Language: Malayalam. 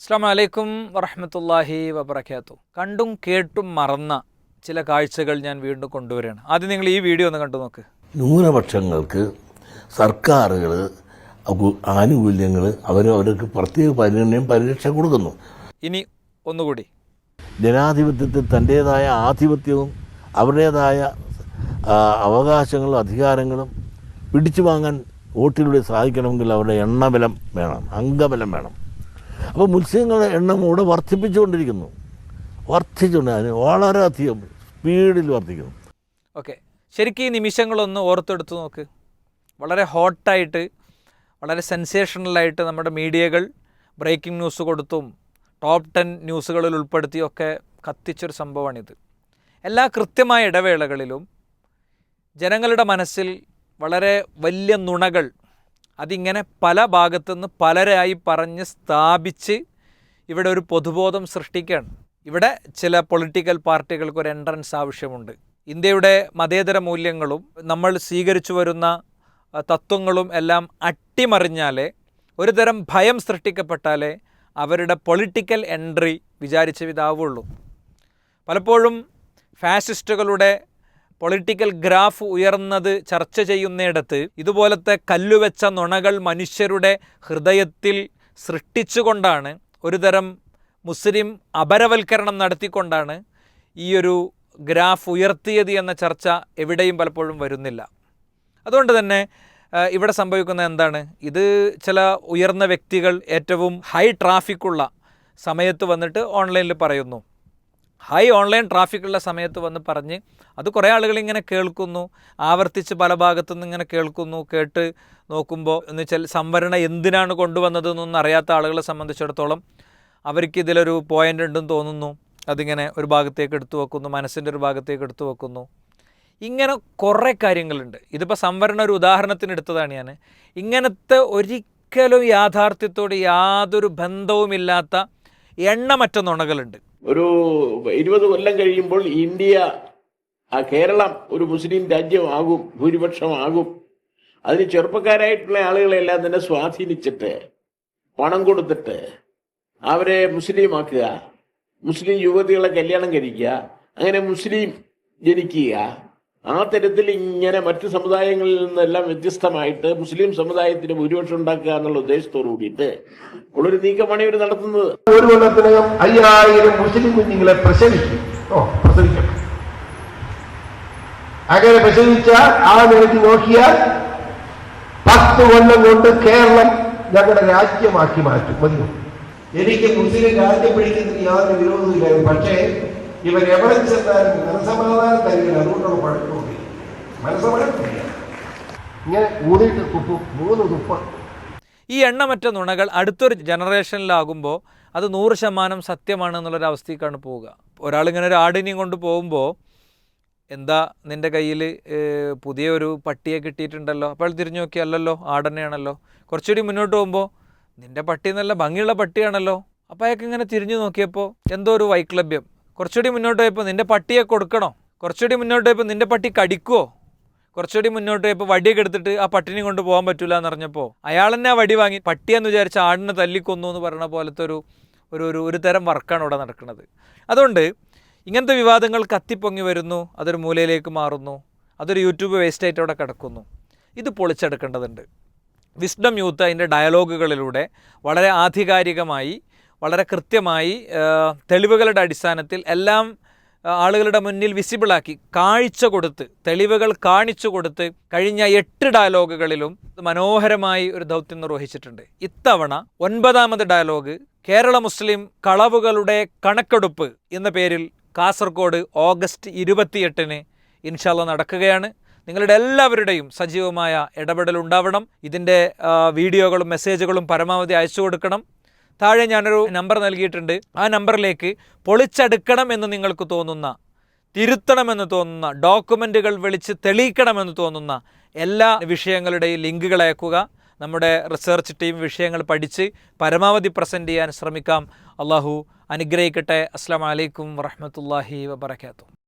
അസ്സാം വലൈക്കും വറഹമത്തല്ലാഹി വബർക്കാത്തു കണ്ടും കേട്ടും മറന്ന ചില കാഴ്ചകൾ ഞാൻ വീണ്ടും കൊണ്ടുവരികയാണ്. ആദ്യം നിങ്ങൾ ഈ വീഡിയോ ഒന്ന് കണ്ടു നോക്ക്. ന്യൂനപക്ഷങ്ങൾക്ക് സർക്കാരുകൾ ആനുകൂല്യങ്ങൾ അവർ അവർക്ക് പ്രത്യേക പരിഗണനയും പരിരക്ഷ കൊടുക്കുന്നു. ഇനി ഒന്നുകൂടി. ജനാധിപത്യത്തിൽ തന്റേതായ ആധിപത്യവും അവരുടേതായ അവകാശങ്ങളും അധികാരങ്ങളും പിടിച്ചു വാങ്ങാൻ വോട്ടിലൂടെ സാധിക്കണമെങ്കിൽ അവരുടെ എണ്ണബലം വേണം അംഗബലം വേണം. അപ്പോൾ മത്സ്യങ്ങളുടെ എണ്ണം ഇവിടെ വർദ്ധിപ്പിച്ചുകൊണ്ടിരിക്കുന്നു. വർദ്ധിച്ചുകൊണ്ട് അതിന് വളരെയധികം സ്പീഡിൽ വർദ്ധിക്കുന്നു. ഓക്കെ. ശരിക്കും ഈ നിമിഷങ്ങളൊന്ന് ഓർത്തെടുത്ത് നോക്ക്. വളരെ ഹോട്ടായിട്ട് വളരെ സെൻസേഷണലായിട്ട് നമ്മുടെ മീഡിയകൾ ബ്രേക്കിംഗ് ന്യൂസ് കൊടുത്തും ടോപ്പ് ടെൻ ന്യൂസുകളിൽ ഉൾപ്പെടുത്തിയൊക്കെ കത്തിച്ചൊരു സംഭവമാണിത്. എല്ലാ കൃത്യമായ ഇടവേളകളിലും ജനങ്ങളുടെ മനസ്സിൽ വളരെ വലിയ നുണകൾ അതിങ്ങനെ പല ഭാഗത്തുനിന്ന് പലരായി പറഞ്ഞ് സ്ഥാപിച്ച് ഇവിടെ ഒരു പൊതുബോധം സൃഷ്ടിക്കുകയാണ്. ഇവിടെ ചില പൊളിറ്റിക്കൽ പാർട്ടികൾക്ക് ഒരു എൻട്രൻസ് ആവശ്യമുണ്ട്. ഇന്ത്യയുടെ മതേതര മൂല്യങ്ങളും നമ്മൾ സ്വീകരിച്ചു വരുന്ന തത്വങ്ങളും എല്ലാം അട്ടിമറിഞ്ഞാലേ ഒരു തരം ഭയം സൃഷ്ടിക്കപ്പെട്ടാലേ അവരുടെ പൊളിറ്റിക്കൽ എൻട്രി വിചാരിച്ച വിധാവുള്ളൂ പലപ്പോഴും ഫാസിസ്റ്റുകളുടെ പൊളിറ്റിക്കൽ ഗ്രാഫ് ഉയർന്നത് ചർച്ച ചെയ്യുന്നിടത്ത് ഇതുപോലത്തെ കല്ലുവെച്ച നുണകൾ മനുഷ്യരുടെ ഹൃദയത്തിൽ സൃഷ്ടിച്ചുകൊണ്ടാണ് ഒരുതരം മുസ്ലിം അപരവൽക്കരണം നടത്തിക്കൊണ്ടാണ് ഈയൊരു ഗ്രാഫ് ഉയർത്തിയത് എന്ന ചർച്ച എവിടെയും പലപ്പോഴും വരുന്നില്ല. അതുകൊണ്ട് തന്നെ ഇവിടെ സംഭവിക്കുന്ന എന്താണ്? ഇത് ചില ഉയർന്ന വ്യക്തികൾ ഏറ്റവും ഹൈ ട്രാഫിക്കുള്ള സമയത്ത് വന്നിട്ട് ഓൺലൈനിൽ പറയുന്നു. ഹൈ ഓൺലൈൻ ട്രാഫിക്കുള്ള സമയത്ത് വന്ന് പറഞ്ഞ് അത് കുറേ ആളുകൾ ഇങ്ങനെ കേൾക്കുന്നു ആവർത്തിച്ച് പല ഭാഗത്തുനിന്ന് ഇങ്ങനെ കേൾക്കുന്നു കേട്ട് നോക്കുമ്പോൾ എന്ന് വെച്ചാൽ സംവരണ എന്തിനാണ് കൊണ്ടുവന്നത് എന്നൊന്നും അറിയാത്ത ആളുകളെ സംബന്ധിച്ചിടത്തോളം അവർക്ക് ഇതിലൊരു പോയിന്റ് ഉണ്ടെന്ന് തോന്നുന്നു. അതിങ്ങനെ ഒരു ഭാഗത്തേക്ക് എടുത്തു വെക്കുന്നു മനസ്സിന്റെ ഒരു ഭാഗത്തേക്ക് എടുത്തു വെക്കുന്നു. ഇങ്ങനെ കുറേ കാര്യങ്ങളുണ്ട്. ഇതിപ്പോൾ സംവരണ ഒരു ഉദാഹരണത്തിന് എടുത്തതാണ് ഞാൻ. ഇങ്ങനത്തെ ഒരിക്കലും യാഥാർത്ഥ്യത്തോട് യാതൊരു ബന്ധവുമില്ലാത്ത എണ്ണമറ്റ നുണകളുണ്ട്. ഒരു ഇരുപത് കൊല്ലം കഴിയുമ്പോൾ ഇന്ത്യ ആ കേരളം ഒരു മുസ്ലിം രാജ്യമാകും ഭൂരിപക്ഷമാകും. അതിന് ചെറുപ്പക്കാരായിട്ടുള്ള ആളുകളെല്ലാം തന്നെ സ്വാധീനിച്ചിട്ട് പണം കൊടുത്തിട്ട് അവരെ മുസ്ലിമാക്കുക മുസ്ലിം യുവതികളെ കല്യാണം കഴിക്കുക അങ്ങനെ മുസ്ലിം ജനിക്കുക. ആ തരത്തിൽ ഇങ്ങനെ മറ്റു സമുദായങ്ങളിൽ നിന്നെല്ലാം വ്യത്യസ്തമായിട്ട് മുസ്ലിം സമുദായത്തിന് ഭൂരിപക്ഷം ഉണ്ടാക്കുക എന്നുള്ള ഉദ്ദേശത്തോടു കൂടിയിട്ട് ഉള്ളൊരു നീക്കമാണ് ഇവർ നടത്തുന്നത്. ഒരു കൊല്ലത്തിനകം അയ്യായിരം മുസ്ലിം കുഞ്ഞുങ്ങളെ പ്രസവിക്കും. ഓ പ്രസവിക്കണം. അങ്ങനെ പ്രസവിച്ചാൽ ആ നിലയ്ക്ക് നോക്കിയാൽ പത്ത് കൊല്ലം കൊണ്ട് കേരളം ഞങ്ങളുടെ രാജ്യമാക്കി മാറ്റും. എനിക്ക് മുസ്ലിം രാജ്യം പിടിക്കുന്നതിന് യാതൊരു വിരോധമില്ല പക്ഷേ ഇവർ എവിടെ ചെന്നാലും മനസമാധാനം തരില്ല അതുകൊണ്ടുള്ള പഴക്കമില്ല മനസ്സമാധാനമില്ല ഇങ്ങനെ ഊതിയിട്ട് തുപ്പും മൂന്ന് തുപ്പ. ഈ എണ്ണമറ്റ നുണകൾ അടുത്തൊരു ജനറേഷനിലാകുമ്പോൾ അത് നൂറ് ശതമാനം സത്യമാണ് എന്നുള്ളൊരവസ്ഥയ്ക്കാണ് പോവുക. ഒരാളിങ്ങനെ ഒരു ആടിനെയും കൊണ്ട് പോകുമ്പോൾ എന്താ നിന്റെ കയ്യിൽ പുതിയൊരു പട്ടിയെ കിട്ടിയിട്ടുണ്ടല്ലോ? അപ്പോൾ തിരിഞ്ഞു നോക്കി അല്ലല്ലോ ആടനെയാണല്ലോ. കുറച്ചുകൂടി മുന്നോട്ട് പോകുമ്പോൾ നിന്റെ പട്ടി നല്ല ഭംഗിയുള്ള പട്ടിയാണല്ലോ. അപ്പോൾ അയാൾക്ക് ഇങ്ങനെ തിരിഞ്ഞു നോക്കിയപ്പോൾ എന്തോ ഒരു വൈക്ലഭ്യം. കുറച്ചുകൂടി മുന്നോട്ട് പോയപ്പോൾ നിന്റെ പട്ടിയെ കൊടുക്കണോ? കുറച്ചുകൂടി മുന്നോട്ട് പോയപ്പോൾ നിന്റെ പട്ടി കടിക്കുമോ കുറച്ചുകൂടി മുന്നോട്ട് പോയപ്പോൾ വടിയൊക്കെ എടുത്തിട്ട് ആ പട്ടിനെ കൊണ്ട് പോകാൻ പറ്റില്ല എന്ന് പറഞ്ഞപ്പോൾ അയാൾ തന്നെ ആ വടി വാങ്ങി പട്ടിയെന്ന് വിചാരിച്ച ആടിനെ തല്ലിക്കൊന്നു എന്ന് പറയുന്ന പോലത്തെ ഒരു ഒരു ഒരു ഒരു തരം വർക്കാണ് ഇവിടെ നടക്കുന്നത്. അതുകൊണ്ട് ഇങ്ങനത്തെ വിവാദങ്ങൾ കത്തിപ്പൊങ്ങി വരുന്നു അതൊരു മൂലയിലേക്ക് മാറുന്നു അതൊരു യൂട്യൂബ് വേസ്റ്റായിട്ട് അവിടെ കിടക്കുന്നു. ഇത് പൊളിച്ചെടുക്കേണ്ടതുണ്ട്. വിസ്ഡം യൂത്ത് അതിന്റെ ഡയലോഗുകളിലൂടെ വളരെ ആധികാരികമായി വളരെ കൃത്യമായി തെളിവുകളുടെ അടിസ്ഥാനത്തിൽ എല്ലാം ആളുകളുടെ മുന്നിൽ വിസിബിളാക്കി കാഴ്ച കൊടുത്ത് തെളിവുകൾ കാണിച്ചു കൊടുത്ത് കഴിഞ്ഞ എട്ട് ഡയലോഗുകളിലും മനോഹരമായി ഒരു ദൗത്യം നിർവഹിച്ചിട്ടുണ്ട്. ഇത്തവണ ഒൻപതാമത് ഡയലോഗ് കേരള മുസ്ലിം കളവുകളുടെ കണക്കെടുപ്പ് എന്ന പേരിൽ കാസർഗോഡ് ഓഗസ്റ്റ് ഇരുപത്തിയെട്ടിന് ഇൻഷാല്ല നടക്കുകയാണ്. നിങ്ങളുടെ എല്ലാവരുടെയും സജീവമായ ഇടപെടൽ ഉണ്ടാവണം. ഇതിന്റെ വീഡിയോകളും മെസ്സേജുകളും പരമാവധി അയച്ചു കൊടുക്കണം. താഴെ ഞാനൊരു നമ്പർ നൽകിയിട്ടുണ്ട്. ആ നമ്പറിലേക്ക് പൊളിച്ചെടുക്കണം എന്ന് നിങ്ങൾക്ക് തോന്നുന്ന തിരുത്തണമെന്ന് തോന്നുന്ന ഡോക്യുമെന്റുകൾ വിളിച്ച് തെളിയിക്കണമെന്ന് തോന്നുന്ന എല്ലാ വിഷയങ്ങളുടെയും ലിങ്കുകൾ അയക്കുക. നമ്മുടെ റിസർച്ച് ടീം വിഷയങ്ങൾ പഠിച്ച് പരമാവധി പ്രസന്റ് ചെയ്യാൻ ശ്രമിക്കാം. അള്ളാഹു അനുഗ്രഹിക്കട്ടെ. അസ്സാം വലൈക്കും വറഹമത്തല്ലാഹി വബർക്കാത്തു